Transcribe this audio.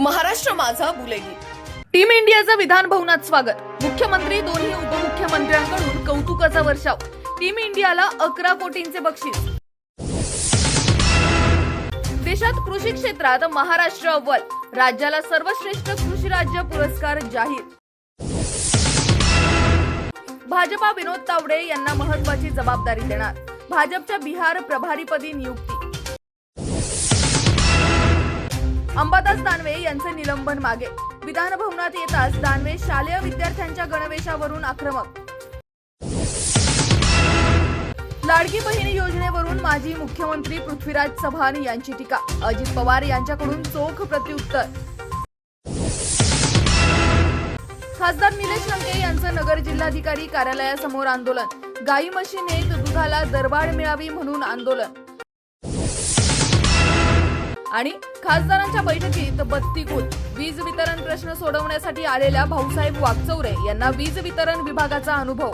महाराष्ट्र माझा बुलेगी टीम इंडियाचं विधान भवनात स्वागत. मुख्यमंत्री दोन्ही उपमुख्यमंत्र्यांकडून कौतुकाचा वर्षाव. टीम इंडियाला अकरा कोटींचे बक्षीस. देशात कृषी क्षेत्रात महाराष्ट्र अव्वल. राज्याला सर्वश्रेष्ठ कृषी राज्य पुरस्कार जाहीर. भाजपा विनोद तावडे यांना महत्वाची जबाबदारी देणार. भाजपच्या बिहार प्रभारीपदी नियुक्ती. अंबादास दानवे यांचे निलंबन मागे. विधान भवनात येताच दानवे शालेय विद्यार्थ्यांच्या गणवेशावरून आक्रमक. लाडकी बहिणी योजनेवरून माजी मुख्यमंत्री पृथ्वीराज चव्हाण यांची टीका. अजित पवार यांच्याकडून चोख प्रत्युत्तर. खासदार निलेश लंके यांचं नगर जिल्हाधिकारी कार्यालयासमोर आंदोलन. गाई म्हशी नेत दुधाला दरवाढ मिळावी म्हणून आंदोलन. आणि खासदारांच्या बैठकीत बत्ती वीज वितरण प्रश्न सोडवण्यासाठी आलेल्या भाऊसाहेब वागचौरे यांना वीज वितरण विभागाचा अनुभव.